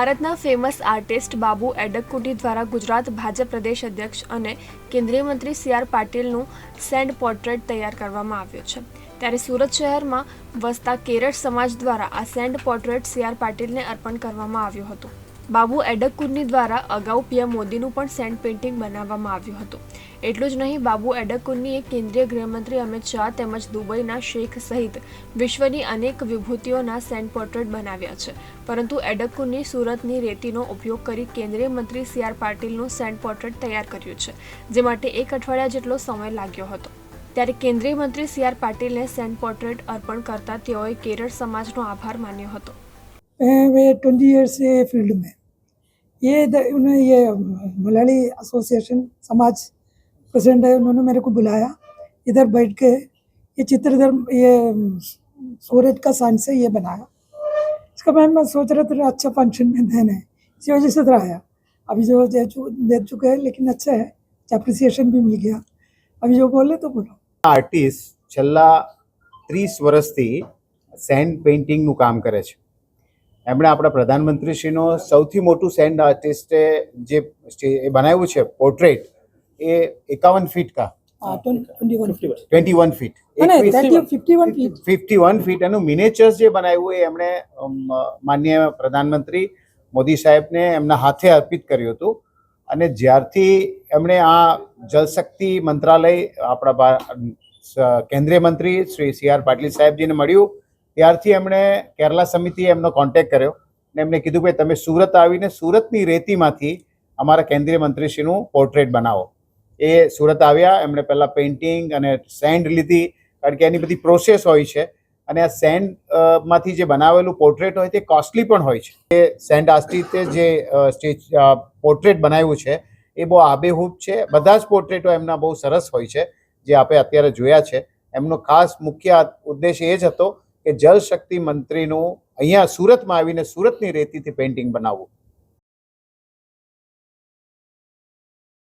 ભારતના famous artist Babu એડકુટી દ્વારા ગુજરાત ભાજપ પ્રદેશ અધ્યક્ષ અને કેન્દ્રીય મંત્રી સી આર પાટીલનું સેન્ડ પોર્ટ્રેટ તૈયાર કરવામાં આવ્યું છે. ત્યારે સુરત શહેરમાં વસતા કેરળ સમાજ દ્વારા આ સેન્ડ પોર્ટ્રેટ સી આર પાટીલને અર્પણ કરવામાં આવ્યું હતું. બાબુ એડકુન્ની દ્વારા અગાઉ પીએમ મોદીનું પણ સેન્ડ પેઇન્ટિંગ બનાવવામાં આવ્યું હતું. એટલું જ નહીં, બાબુ એડકુન્નીએ કેન્દ્રીય ગૃહમંત્રી અમિત શાહ તેમજ દુબઈના શેખ સહિત વિશ્વની અનેક વિભૂતિઓના સેન્ડ પોર્ટ્રેટ બનાવ્યા છે. પરંતુ એડકુન્ની સુરતની રેતીનો ઉપયોગ કરી કેન્દ્રીય મંત્રી સી આર પાટીલનું સેન્ડ પોર્ટ્રેટ તૈયાર કર્યું છે, જે માટે એક અઠવાડિયા જેટલો સમય લાગ્યો હતો. ત્યારે કેન્દ્રીય મંત્રી સી આર પાટીલને સેન્ડ પોર્ટ્રેટ અર્પણ કરતા તેઓએ કેરળ સમાજનો આભાર માન્યો હતો. ટ્વેન્ટી યર્સ એ ફિલ્ડ મેં ये द- उन्होंने ये मलयाली एसोसिएशन समाज प्रेसिडेंट है उन्होंने मेरे को बुलाया इधर बैठ के ये चित्र इधर ये सूरज का सन से ये बनाया इसका मैं मैं सोच रहा था अच्छा फंक्शन में देना है इसी वजह से इधर आया अभी जो दे चु- दे चुके हैं लेकिन अच्छा है अप्रिसिएशन भी मिल गया अभी जो बोले तो बोलो આર્ટિસ્ટ છેલ્લા ત્રીસ વર્ષથી સેન્ડ પેઇન્ટિંગનું કામ કરે છે એમણે આપણા પ્રધાનમંત્રીશ્રીનો સૌથી મોટું સેન્ડ આર્ટિસ્ટે જે એ બનાવ્યું છે પોર્ટ્રેટ એ એકાવન ફીટ કા? Twenty one feet fifty one feet એનું મિનેચર્સ જે બનાવ્યું એ એમણે માન્ય પ્રધાનમંત્રી મોદી સાહેબને એમના હાથે અર્પિત કર્યું હતું. અને જ્યારથી એમણે આ જલશક્તિ મંત્રાલય આપણા કેન્દ્રીય મંત્રી શ્રી સી આર પાટીલ સાહેબજીને મળ્યું ત્યારથી એમણે કેરલા સમિતિએ એમનો કોન્ટેક્ટ કર્યો ને એમને કીધું કે તમે સુરત આવીને સુરતની રેતીમાંથી અમારા કેન્દ્રીય મંત્રીશ્રીનું પોર્ટ્રેટ બનાવો. એ સુરત આવ્યા, એમણે પહેલાં પેઇન્ટિંગ અને સેન્ડ લીધી, કારણ કે એની બધી પ્રોસેસ હોય છે. અને આ સેન્ડમાંથી જે બનાવેલું પોર્ટ્રેટ હોય તે કોસ્ટલી પણ હોય છે. એ સેન્ડ આસ્ટીતે જે સ્ટેચ પોર્ટ્રેટ બનાવ્યું છે, એ બહુ આબેહૂબ છે. બધા જ પોર્ટ્રેટો એમના બહુ સરસ હોય છે, જે આપણે અત્યારે જોયા છે. એમનો ખાસ મુખ્ય ઉદ્દેશ એ જ હતો કે જલ શક્તિ મંત્રીનું અહીંયા સુરતમાં આવીને સુરતની રેતીથી પેઇન્ટિંગ બનાવવું.